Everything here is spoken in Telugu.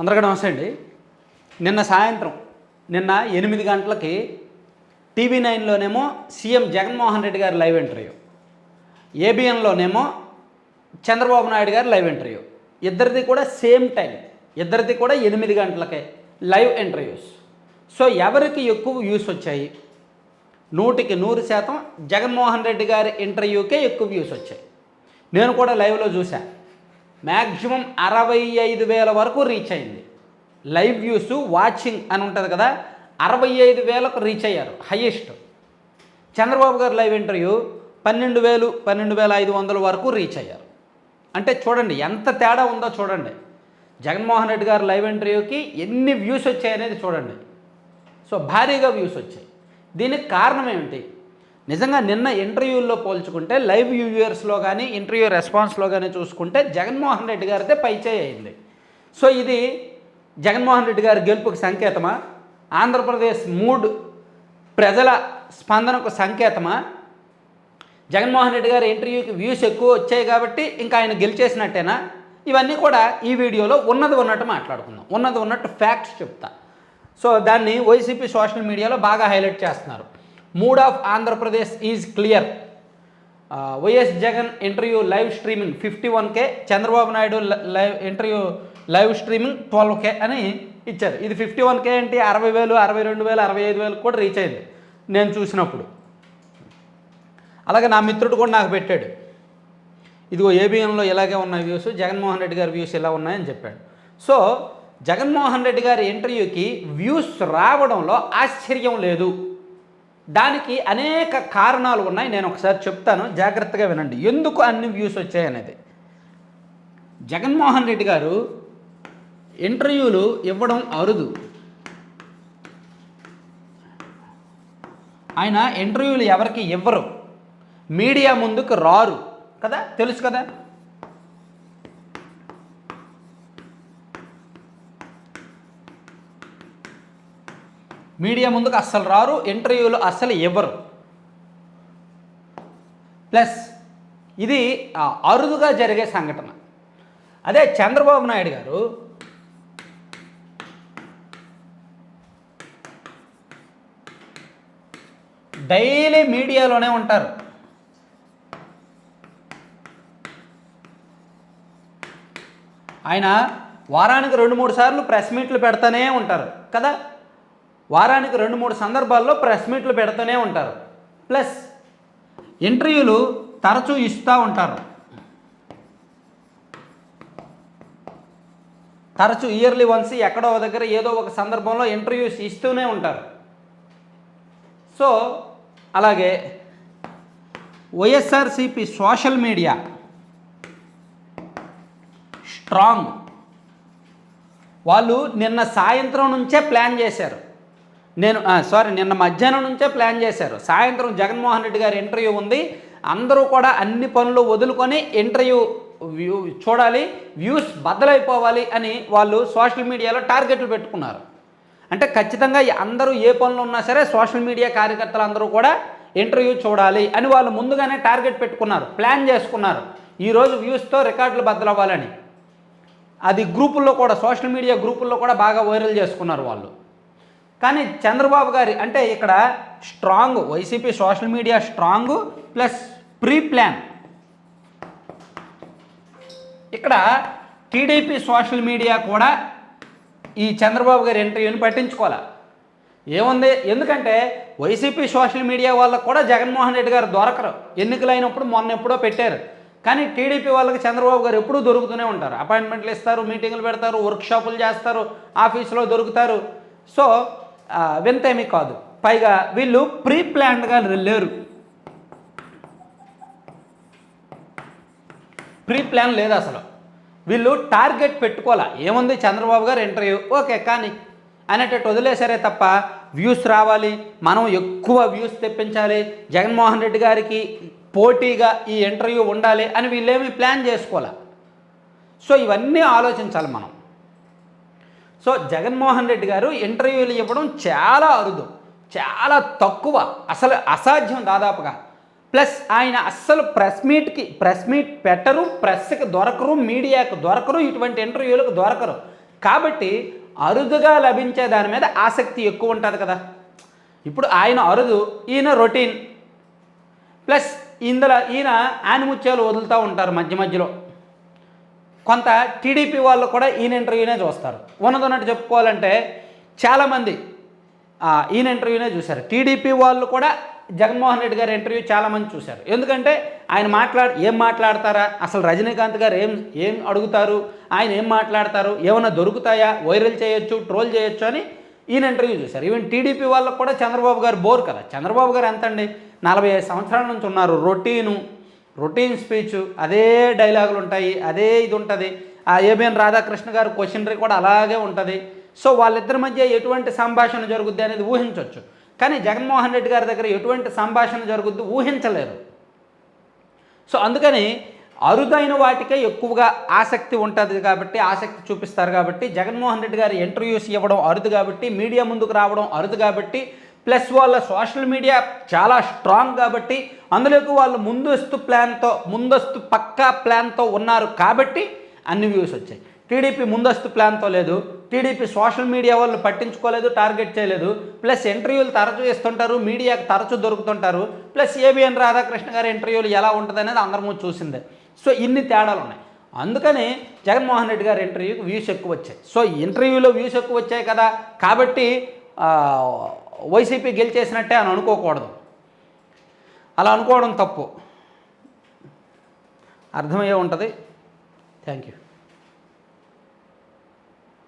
అందరికీ నమస్తే అండి. నిన్న సాయంత్రం నిన్న ఎనిమిది గంటలకి టీవీ నైన్లోనేమో సీఎం జగన్మోహన్ రెడ్డి గారి లైవ్ ఇంటర్వ్యూ ఏబిఎన్లోనేమో చంద్రబాబు నాయుడు గారి లైవ్ ఇంటర్వ్యూ. ఇద్దరిది కూడా సేమ్ టైం ఇద్దరిది కూడా ఎనిమిది గంటలకే లైవ్ ఇంటర్వ్యూస్. సో ఎవరికి ఎక్కువ వ్యూస్ వచ్చాయి? నూటికి నూరు శాతం జగన్మోహన్ రెడ్డి గారి ఇంటర్వ్యూకే ఎక్కువ వ్యూస్ వచ్చాయి. నేను కూడా లైవ్లో చూశాను. మ్యాక్సిమం అరవై ఐదు వేల వరకు రీచ్ అయింది. లైవ్ వ్యూస్ వాచింగ్ అని ఉంటుంది కదా అరవై ఐదు వేలకు రీచ్ అయ్యారు హయ్యెస్ట్ చంద్రబాబు గారు లైవ్ ఇంటర్వ్యూ పన్నెండు వేలు పన్నెండు వేల ఐదు వందల వరకు రీచ్ అయ్యారు. అంటే చూడండి ఎంత తేడా ఉందో చూడండి. జగన్మోహన్ రెడ్డి గారు లైవ్ ఇంటర్వ్యూకి ఎన్ని వ్యూస్ వచ్చాయనేది చూడండి. సో భారీగా వ్యూస్ వచ్చాయి. దీనికి కారణం ఏమిటి? నిజంగా నిన్న ఇంటర్వ్యూల్లో పోల్చుకుంటే లైవ్ వ్యూవర్స్లో కానీ ఇంటర్వ్యూ రెస్పాన్స్లో కానీ చూసుకుంటే జగన్మోహన్ రెడ్డి గారిదే పైచేయి అయింది. సో ఇది జగన్మోహన్ రెడ్డి గారి గెలుపుకి సంకేతమా? ఆంధ్రప్రదేశ్ మూడ్ ప్రజల స్పందనకు సంకేతమా? జగన్మోహన్ రెడ్డి గారి ఇంటర్వ్యూకి వ్యూస్ ఎక్కువ వచ్చాయి కాబట్టి ఇంకా ఆయన గెలిచేసినట్టేనా? ఇవన్నీ కూడా ఈ వీడియోలో ఉన్నది ఉన్నట్టు మాట్లాడుకుందాం. ఉన్నది ఉన్నట్టు ఫ్యాక్ట్స్ చెప్తా. సో దాన్ని వైసీపీ సోషల్ మీడియాలో బాగా హైలైట్ చేస్తున్నారు. Mood of Andhra Pradesh is clear. YS Jagan interview live streaming fifty one K Chandrababu Naidu live interview live streaming twelve K అని ఇచ్చారు. ఇది ఫిఫ్టీ వన్ కే ఏంటి? అరవై వేలు అరవై రెండు వేలు అరవై ఐదు వేలు కూడా రీచ్ అయింది నేను చూసినప్పుడు. అలాగే నా మిత్రుడు కూడా నాకు పెట్టాడు. ఇదిగో ఏబిఎంలో ఇలాగే ఉన్న వ్యూస్ జగన్మోహన్ రెడ్డి గారి వ్యూస్ ఇలా ఉన్నాయని చెప్పాడు. సో జగన్మోహన్ రెడ్డి గారి ఇంటర్వ్యూకి వ్యూస్ రావడంలో ఆశ్చర్యం లేదు. దానికి అనేక కారణాలు ఉన్నాయి. నేను ఒకసారి చెప్తాను. జాగ్రత్తగా వినండి. ఎందుకు అన్ని వ్యూస్ వచ్చాయనేది. జగన్మోహన్ రెడ్డి గారు ఇంటర్వ్యూలు ఇవ్వడం అరుదు. ఆయన ఇంటర్వ్యూలు ఎవరికి ఇవ్వరు. మీడియా ముందుకు రారు. కదా? తెలుసు కదా? మీడియా ముందుకు అస్సలు రారు ఇంటర్వ్యూలు అస్సలు ఇవ్వరు ప్లస్ ఇది అరుదుగా జరిగే సంఘటన. అదే చంద్రబాబు నాయుడు గారు డైలీ మీడియాలోనే ఉంటారు. ఆయన వారానికి రెండు మూడు సార్లు ప్రెస్ మీట్లు పెడతానే ఉంటారు. కదా? వారానికి రెండు మూడు సందర్భాల్లో ప్రెస్ మీట్లు పెడుతూనే ఉంటారు. ప్లస్ ఇంటర్వ్యూలు తరచూ ఇస్తూ ఉంటారు. తరచూ ఇయర్లీ వన్స్ ఎక్కడో దగ్గర ఏదో ఒక సందర్భంలో ఇంటర్వ్యూస్ ఇస్తూనే ఉంటారు. సో అలాగే వైఎస్ఆర్సిపి సోషల్ మీడియా స్ట్రాంగ్. వాళ్ళు నిన్న సాయంత్రం నుంచే ప్లాన్ చేశారు. నేను సారీ నిన్న మధ్యాహ్నం నుంచే ప్లాన్ చేశారు. సాయంత్రం జగన్మోహన్ రెడ్డి గారి ఇంటర్వ్యూ ఉంది. అందరూ కూడా అన్ని పనులు వదులుకొని ఇంటర్వ్యూ వ్యూ చూడాలి వ్యూస్ బద్దలైపోవాలి అని వాళ్ళు సోషల్ మీడియాలో టార్గెట్లు పెట్టుకున్నారు. అంటే ఖచ్చితంగా అందరూ ఏ పనులు ఉన్నా సరే సోషల్ మీడియా కార్యకర్తలు అందరూ కూడా ఇంటర్వ్యూ చూడాలి అని వాళ్ళు ముందుగానే టార్గెట్ పెట్టుకున్నారు ప్లాన్ చేసుకున్నారు. ఈరోజు వ్యూస్తో రికార్డులు బద్దలవ్వాలని. అది గ్రూపుల్లో కూడా సోషల్ మీడియా గ్రూపుల్లో కూడా బాగా వైరల్ చేసుకున్నారు వాళ్ళు. కానీ చంద్రబాబు గారి అంటే ఇక్కడ strong YCP social media strong plus pre plan ఇక్కడ టీడీపీ సోషల్ మీడియా కూడా ఈ చంద్రబాబు గారి ఇంటర్వ్యూని పట్టించుకోవాలా ఏముంది? ఎందుకంటే వైసీపీ సోషల్ మీడియా వాళ్ళకు కూడా జగన్మోహన్ రెడ్డి గారు దొరకరు. ఎన్నికలైనప్పుడు మొన్న ఎప్పుడో పెట్టారు. కానీ టీడీపీ వాళ్ళకి చంద్రబాబు గారు ఎప్పుడూ దొరుకుతూనే ఉంటారు. అపాయింట్మెంట్లు ఇస్తారు మీటింగులు పెడతారు వర్క్షాపులు చేస్తారు ఆఫీసులో దొరుకుతారు. సో వింతేమీ కాదు. పైగా వీళ్ళు ప్రీ ప్లాన్డ్గా లేరు. ప్రీ ప్లాన్ లేదు అసలు. వీళ్ళు టార్గెట్ పెట్టుకోవాలా? ఏముంది చంద్రబాబు గారు ఇంటర్వ్యూ ఓకే కానీ అనేటట్టు వదిలేశారే తప్ప వ్యూస్ రావాలి. మనం ఎక్కువ వ్యూస్ తెప్పించాలి. జగన్మోహన్ రెడ్డి గారికి పోటీగా ఈ ఇంటర్వ్యూ ఉండాలి అని వీళ్ళేమి ప్లాన్ చేసుకోవాలా? సో ఇవన్నీ ఆలోచించాలి మనం. సో జగన్మోహన్ రెడ్డి గారు ఇంటర్వ్యూలు ఇవ్వడం చాలా అరుదు చాలా తక్కువ అసలు అసాధ్యం దాదాపుగా. ప్లస్ ఆయన అస్సలు ప్రెస్ మీట్కి ప్రెస్ మీట్ పెట్టరు ప్రెస్కి దొరకరు మీడియాకు దొరకరు ఇటువంటి ఇంటర్వ్యూలకు దొరకరు. కాబట్టి అరుదుగా లభించే దాని మీద ఆసక్తి ఎక్కువ ఉంటుంది కదా. ఇప్పుడు ఆయన అరుదు ఈయన రొటీన్. ప్లస్ ఇందులో ఈయన ఆనిముత్యాలు వదులుతూ ఉంటారు మధ్య మధ్యలో. కొంత టీడీపీ వాళ్ళు కూడా ఈయన ఇంటర్వ్యూనే చూస్తారు. ఉన్నదన్నట్టు చెప్పుకోవాలంటే చాలామంది ఈయన ఇంటర్వ్యూనే చూశారు. టీడీపీ వాళ్ళు కూడా జగన్మోహన్ రెడ్డి గారి ఇంటర్వ్యూ చాలామంది చూశారు. ఎందుకంటే ఆయన మాట్లాడు ఏం మాట్లాడతారా? అసలు రజనీకాంత్ గారు ఏం ఏం అడుగుతారు? ఆయన ఏం మాట్లాడతారు? ఏమైనా దొరుకుతాయా? వైరల్ చేయొచ్చు ట్రోల్ చేయొచ్చు అని ఈయన ఇంటర్వ్యూ చూశారు. ఈవెన్ టీడీపీ వాళ్ళకు కూడా చంద్రబాబు గారు బోర్ కదా. చంద్రబాబు గారు ఎంత అండి నలభై ఐదు సంవత్సరాల నుంచి ఉన్నారు. రొటీను రొటీన్ స్పీచ్ అదే డైలాగులు ఉంటాయి అదే ఇది ఉంటుంది. ఆ ఏబిఎన్ రాధాకృష్ణ గారు క్వశ్చనరీ కూడా అలాగే ఉంటుంది. సో వాళ్ళిద్దరి మధ్య ఎటువంటి సంభాషణ జరుగుద్ది అనేది ఊహించవచ్చు కానీ జగన్మోహన్ రెడ్డి గారి దగ్గర ఎటువంటి సంభాషణ జరుగుద్ది ఊహించలేరు. సో అందుకని అరుదైన వాటికే ఎక్కువగా ఆసక్తి ఉంటుంది కాబట్టి ఆసక్తి చూపిస్తారు కాబట్టి జగన్మోహన్ రెడ్డి గారి ఇంటర్వ్యూస్ ఇవ్వడం అరుదు కాబట్టి మీడియా ముందుకు రావడం అరుదు కాబట్టి ప్లస్ వాళ్ళ సోషల్ మీడియా చాలా స్ట్రాంగ్ కాబట్టి అందులోకి వాళ్ళు ముందస్తు ప్లాన్తో ముందస్తు పక్కా ప్లాన్తో ఉన్నారు కాబట్టి అన్ని వ్యూస్ వచ్చాయి. టీడీపీ ముందస్తు ప్లాన్తో లేదు. టీడీపీ సోషల్ మీడియా వాళ్ళు పట్టించుకోలేదు టార్గెట్ చేయలేదు. ప్లస్ ఇంటర్వ్యూలు తరచూ ఇస్తుంటారు మీడియాకు తరచూ దొరుకుతుంటారు. ప్లస్ ఏబిఎన్ రాధాకృష్ణ గారి ఇంటర్వ్యూలు ఎలా ఉంటుంది అనేది అందరము చూసిందే. సో ఇన్ని తేడాలు ఉన్నాయి. అందుకని జగన్మోహన్ రెడ్డి గారి ఇంటర్వ్యూకి వ్యూస్ ఎక్కువ వచ్చాయి. సో ఇంటర్వ్యూలో వ్యూస్ ఎక్కువ వచ్చాయి కదా. కాబట్టి వైసీపీ గెలిచేసినట్టే అని అనుకోకూడదు. అలా అనుకోవడం తప్పు. అర్థమయ్యే ఉంటుంది. Thank you